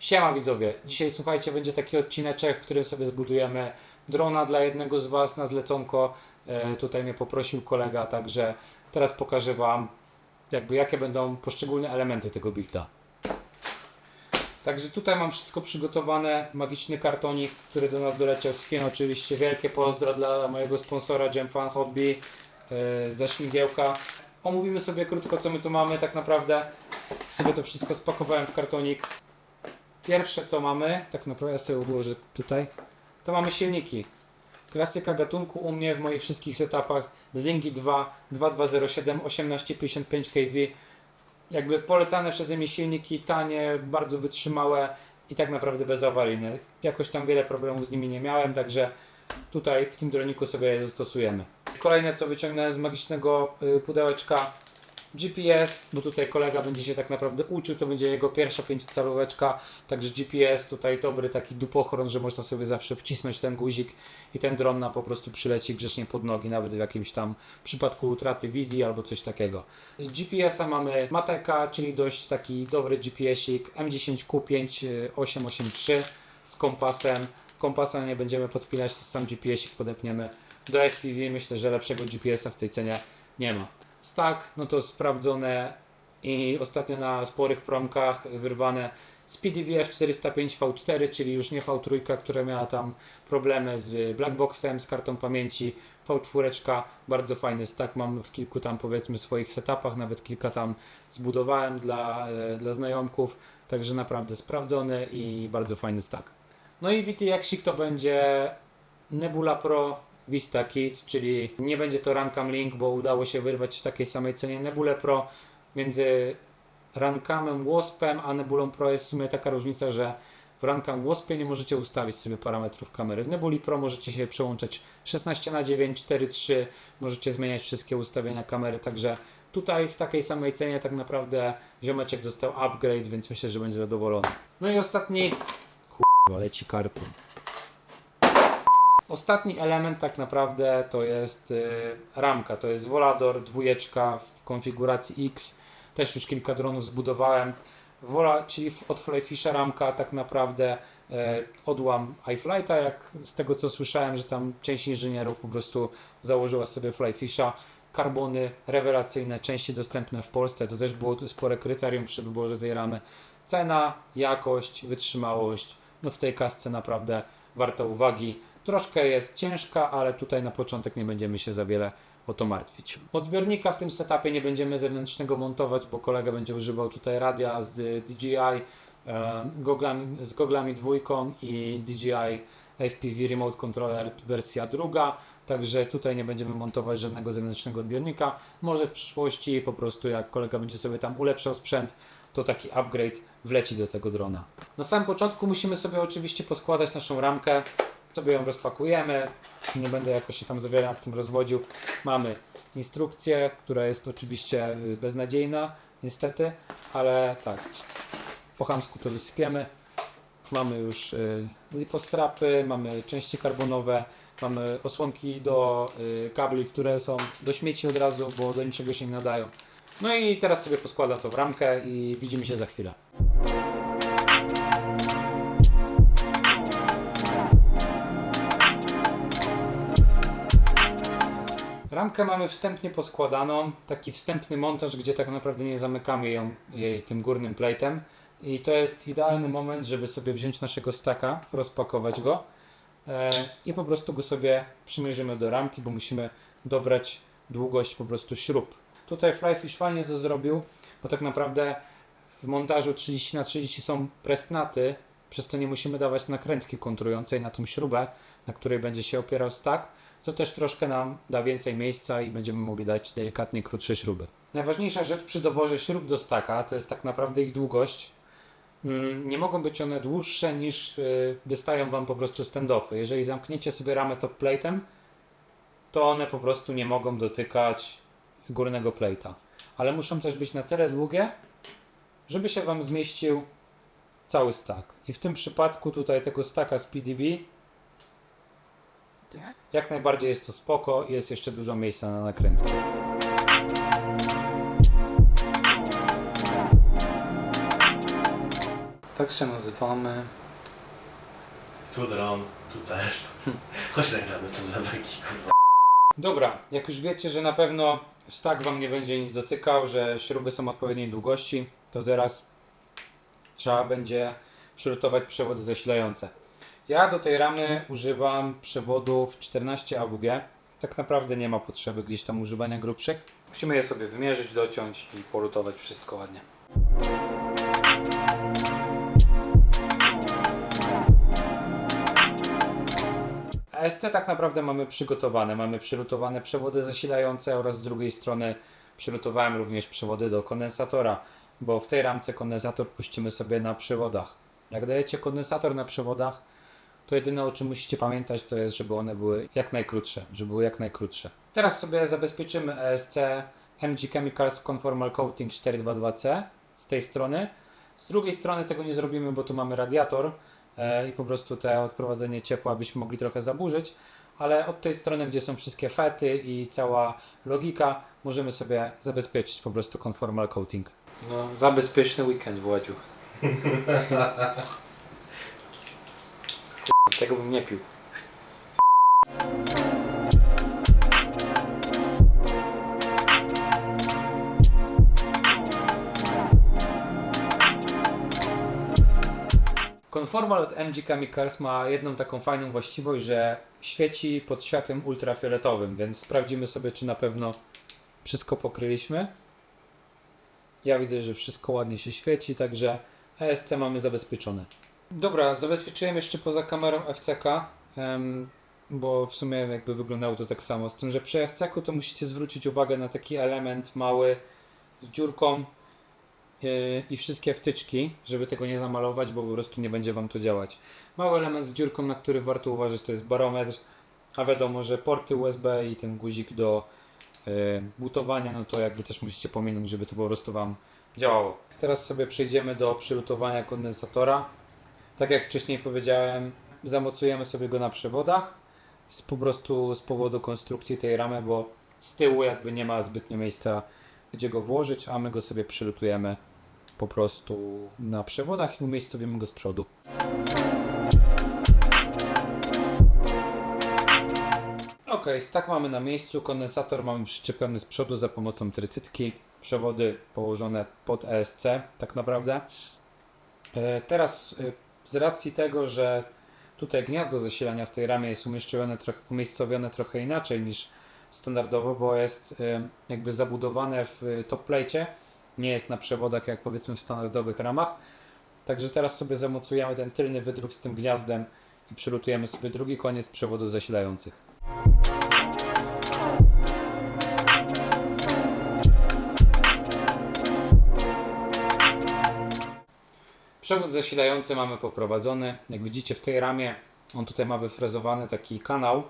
Siema widzowie, dzisiaj słuchajcie, będzie taki odcineczek, w którym sobie zbudujemy drona dla jednego z Was na zleconko. E, tutaj mnie poprosił kolega, także teraz pokażę Wam jakby jakie będą poszczególne elementy tego builda. Także tutaj mam wszystko przygotowane, magiczny kartonik, który do nas doleciał z Chin oczywiście. Wielkie pozdro dla mojego sponsora Gem Fan Hobby e, ze śmigiełka. Omówimy sobie krótko co my tu mamy tak naprawdę. Sobie to wszystko spakowałem w kartonik. Pierwsze co mamy, tak naprawdę ja sobie ułożę tutaj, to mamy silniki. Klasyka gatunku u mnie w moich wszystkich setupach Zingi 2 2207 1855 kV jakby polecane przeze mnie silniki, tanie, bardzo wytrzymałe i tak naprawdę bezawaryjne. Jakoś tam wiele problemów z nimi nie miałem, także tutaj w tym droniku sobie je zastosujemy. Kolejne co wyciągnąłem z magicznego y, pudełeczka GPS, bo tutaj kolega będzie się tak naprawdę uczył, to będzie jego pierwsza pięciocalóweczka, także GPS tutaj dobry taki dupochron, że można sobie zawsze wcisnąć ten guzik i ten dron na po prostu przyleci grzecznie pod nogi, nawet w jakimś tam przypadku utraty wizji albo coś takiego. Z GPS-a mamy Mateka, czyli dość taki dobry GPS-ik M10Q5 y, 883 z kompasem. Kompasa nie będziemy podpinać, to sam GPS-ik podepniemy do FPV. Myślę, że lepszego GPS-a w tej cenie nie ma. Stack, no to sprawdzone i ostatnio na sporych promkach wyrwane z PDBF 405 V4, czyli już nie V3, która miała tam problemy z blackboxem, z kartą pamięci. V4, bardzo fajny stack, mam w kilku tam powiedzmy swoich setupach, nawet kilka tam zbudowałem dla, e, dla znajomków, także naprawdę sprawdzony i bardzo fajny stack. No i VTX to będzie Nebula Pro Vista Kit, czyli nie będzie to Rancam Link, bo udało się wyrwać w takiej samej cenie Nebula Pro. Między Rancamem Waspem a Nebulą Pro jest w sumie taka różnica, że w Rancam Waspie nie możecie ustawić sobie parametrów kamery. W Nebuli Pro możecie się przełączać 16 na 9 4.3, możecie zmieniać wszystkie ustawienia kamery, także tutaj w takiej samej cenie tak naprawdę ziomeczek dostał upgrade, więc myślę, że będzie zadowolony. No i ostatni Kurwa, leci karton. Ostatni element tak naprawdę to jest y, ramka, to jest Volador dwójeczka w konfiguracji X. Też już kilka dronów zbudowałem. Vola, czyli od Flyfisha ramka tak naprawdę e, odłam iFlighta, jak z tego co słyszałem, że tam część inżynierów po prostu założyła sobie Flyfisha. Karbony rewelacyjne, części dostępne w Polsce, to też było spore kryterium przy wyborze tej ramy. Cena, jakość, wytrzymałość, no w tej kasce naprawdę warto uwagi. Troszkę jest ciężka, ale tutaj na początek nie będziemy się za wiele o to martwić. Odbiornika w tym setupie nie będziemy zewnętrznego montować, bo kolega będzie używał tutaj radia z DJI, e, goglami, z goglami dwójką i DJI FPV Remote Controller wersja druga. Także tutaj nie będziemy montować żadnego zewnętrznego odbiornika. Może w przyszłości po prostu jak kolega będzie sobie tam ulepszał sprzęt, to taki upgrade wleci do tego drona. Na samym początku musimy sobie oczywiście poskładać naszą ramkę. Sobie ją rozpakujemy. Nie będę jakoś się tam za wiele nad tym rozwodził. Mamy instrukcję, która jest oczywiście y, beznadziejna, niestety, ale tak, po chamsku to wysypiemy. Mamy już y, lipostrapy, mamy części karbonowe, mamy osłonki do y, kabli, które są do śmieci od razu, bo do niczego się nie nadają. No i teraz sobie poskładam to w ramkę i widzimy się za chwilę. Ramkę mamy wstępnie poskładaną, taki wstępny montaż, gdzie tak naprawdę nie zamykamy ją jej tym górnym plate'em. I to jest idealny moment, żeby sobie wziąć naszego staka, rozpakować go e, i po prostu go sobie przymierzymy do ramki, bo musimy dobrać długość po prostu śrub. Tutaj Flyfish fajnie to zrobił, bo tak naprawdę w montażu 30 na 30 są presnaty, przez to nie musimy dawać nakrętki kontrującej na tą śrubę, na której będzie się opierał stak, co też troszkę nam da więcej miejsca i będziemy mogli dać delikatnie krótsze śruby. Najważniejsza rzecz przy doborze śrub do staka to jest tak naprawdę ich długość. Mm, Nie mogą być one dłuższe niż y, wystają Wam po prostu standoffy. Jeżeli zamkniecie sobie ramę top plate'em, to one po prostu nie mogą dotykać górnego plate'a. Ale muszą też być na tyle długie, żeby się Wam zmieścił cały stack. I w tym przypadku tutaj tego stacka z PDB jak najbardziej jest to spoko i jest jeszcze dużo miejsca na nakrętkę. Tak się nazywamy. Tu dron, tu też. Chodź nagramy tu na beki, kurwa. Dobra, jak już wiecie, że na pewno stak Wam nie będzie nic dotykał, że śruby są odpowiedniej długości, to teraz trzeba będzie przygotować przewody zasilające. Ja do tej ramy używam przewodów 14 AWG. Tak naprawdę nie ma potrzeby gdzieś tam używania grubszych. Musimy je sobie wymierzyć, dociąć i polutować wszystko ładnie. ASC tak naprawdę mamy przygotowane. Mamy przylutowane przewody zasilające oraz z drugiej strony przylutowałem również przewody do kondensatora, bo w tej ramce kondensator puścimy sobie na przewodach. Jak dajecie kondensator na przewodach, to jedyne o czym musicie pamiętać to jest, żeby one były jak najkrótsze, żeby były jak najkrótsze. Teraz sobie zabezpieczymy ESC MG Chemicals Conformal Coating 422C z tej strony. Z drugiej strony tego nie zrobimy, bo tu mamy radiator e, i po prostu te odprowadzenie ciepła byśmy mogli trochę zaburzyć, ale od tej strony, gdzie są wszystkie fety i cała logika, możemy sobie zabezpieczyć po prostu conformal coating. No, zabezpieczny weekend Władziu. Tego bym nie pił. Conformal od MG Chemicals ma jedną taką fajną właściwość, że świeci pod światłem ultrafioletowym, więc sprawdzimy sobie, czy na pewno wszystko pokryliśmy. Ja widzę, że wszystko ładnie się świeci, także ESC mamy zabezpieczone. Dobra, zabezpieczyłem jeszcze poza kamerą FCK, bo w sumie jakby wyglądało to tak samo. Z tym, że przy FCK to musicie zwrócić uwagę na taki element mały z dziurką yy, i wszystkie wtyczki, żeby tego nie zamalować, bo po prostu nie będzie Wam to działać. Mały element z dziurką, na który warto uważać, to jest barometr, a wiadomo, że porty USB i ten guzik do yy, butowania, no to jakby też musicie pominąć, żeby to po prostu Wam działało. Teraz sobie przejdziemy do przylutowania kondensatora. Tak jak wcześniej powiedziałem, zamocujemy sobie go na przewodach z, po prostu z powodu konstrukcji tej ramy, bo z tyłu jakby nie ma zbytnio miejsca gdzie go włożyć, a my go sobie przylutujemy po prostu na przewodach i umiejscowimy go z przodu. Ok, stak mamy na miejscu, kondensator mamy przyczepiony z przodu za pomocą trytytki, przewody położone pod ESC tak naprawdę. E, Teraz e, z racji tego, że tutaj gniazdo zasilania w tej ramie jest umieszczone trochę, umiejscowione trochę inaczej niż standardowo, bo jest e, jakby zabudowane w e, top plate, nie jest na przewodach jak powiedzmy w standardowych ramach. Także teraz sobie zamocujemy ten tylny wydruk z tym gniazdem i przylutujemy sobie drugi koniec przewodów zasilających. Przewód zasilający mamy poprowadzony. Jak widzicie w tej ramie, on tutaj ma wyfrezowany taki kanał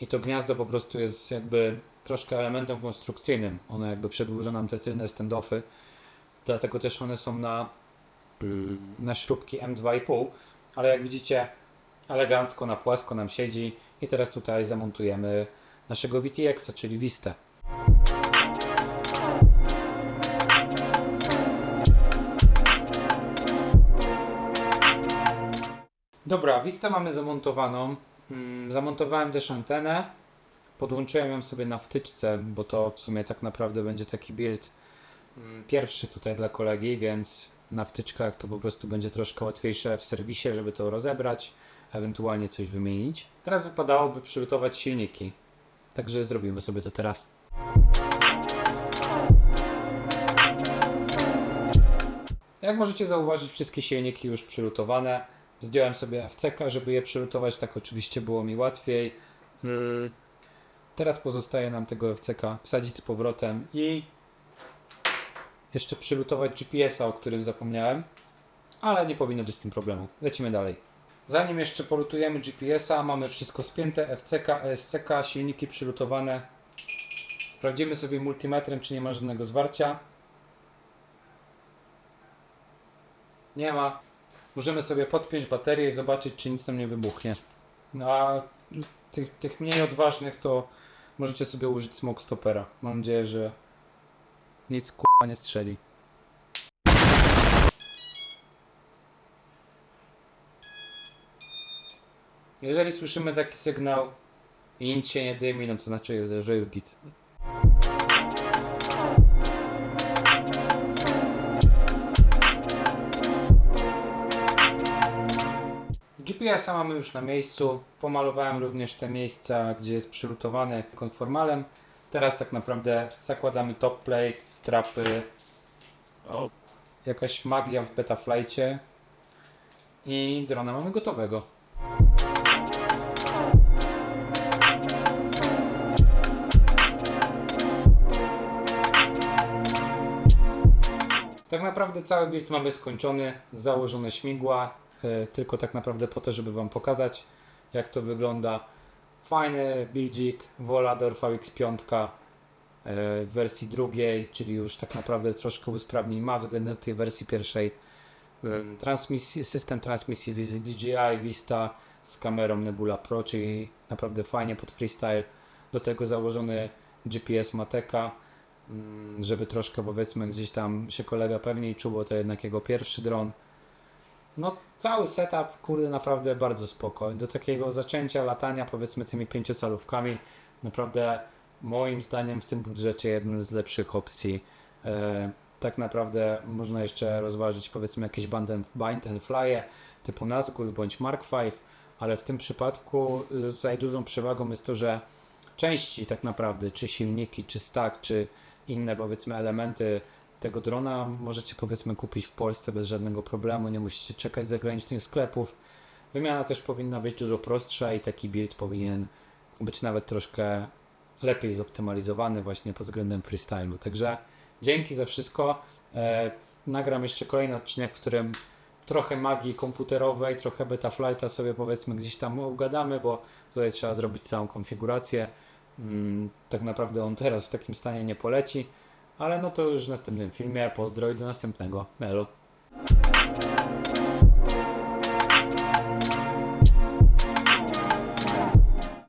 i to gniazdo po prostu jest jakby troszkę elementem konstrukcyjnym. Ono jakby przedłuża nam te tylne standoffy. Dlatego też one są na, na śrubki M2,5, ale jak widzicie elegancko na płasko nam siedzi i teraz tutaj zamontujemy naszego VTX-a, czyli Vistę. Dobra, Vistę mamy zamontowaną. Mm, Zamontowałem też antenę. Podłączyłem ją sobie na wtyczce, bo to w sumie tak naprawdę będzie taki build mm, pierwszy tutaj dla kolegi, więc na wtyczkach to po prostu będzie troszkę łatwiejsze w serwisie, żeby to rozebrać, ewentualnie coś wymienić. Teraz wypadałoby przygotować silniki, także zrobimy sobie to teraz. Jak możecie zauważyć, wszystkie silniki już przylutowane. Zdjąłem sobie FCK, żeby je przylutować, tak oczywiście było mi łatwiej. Mm. Teraz pozostaje nam tego FCK wsadzić z powrotem i jeszcze przylutować GPS-a, o którym zapomniałem, ale nie powinno być z tym problemu. Lecimy dalej. Zanim jeszcze polutujemy GPS-a, mamy wszystko spięte, FCK, ESCK, silniki przylutowane. Sprawdzimy sobie multimetrem, czy nie ma żadnego zwarcia. Nie ma możemy sobie podpiąć baterię i zobaczyć, czy nic tam nie wybuchnie. No, a tych, tych mniej odważnych to możecie sobie użyć smoke stopera. Mam nadzieję, że nic k***a nie strzeli. Jeżeli słyszymy taki sygnał i nic się nie dymi, no to znaczy, że jest git. GPS-a mamy już na miejscu. Pomalowałem również te miejsca, gdzie jest przylutowany konformalem. Teraz tak naprawdę zakładamy top plate, strapy, jakaś magia w Betaflightie i drona mamy gotowego. Tak naprawdę cały build mamy skończony, założone śmigła, tylko tak naprawdę po to, żeby Wam pokazać jak to wygląda. Fajny buildzik, Volador VX5 e, w wersji drugiej, czyli już tak naprawdę troszkę usprawnień ma względem tej wersji pierwszej. Em, Transmisji, system transmisji DJI Vista z kamerą Nebula Pro, czyli naprawdę fajnie pod freestyle. Do tego założony GPS Mateka, mm, żeby troszkę powiedzmy gdzieś tam się kolega pewniej czuł, bo to jednak jego pierwszy dron. No cały setup, kurde, naprawdę bardzo spoko. Do takiego zaczęcia latania powiedzmy tymi pięciocalówkami, naprawdę moim zdaniem w tym budżecie jeden z lepszych opcji. E, tak naprawdę można jeszcze rozważyć powiedzmy jakieś bind and, bind and fly typu Nazgul bądź Mark V, ale w tym przypadku y, tutaj dużą przewagą jest to, że części tak naprawdę, czy silniki, czy stack, czy inne powiedzmy elementy tego drona możecie powiedzmy kupić w Polsce bez żadnego problemu, nie musicie czekać zagranicznych sklepów. Wymiana też powinna być dużo prostsza i taki build powinien być nawet troszkę lepiej zoptymalizowany właśnie pod względem freestylu. Także dzięki za wszystko. E, nagram jeszcze kolejny odcinek, w którym trochę magii komputerowej, trochę betaflighta sobie powiedzmy gdzieś tam ugadamy, bo tutaj trzeba zrobić całą konfigurację. Mm, tak naprawdę on teraz w takim stanie nie poleci, ale no to już w następnym filmie. Pozdro i do następnego. Melo.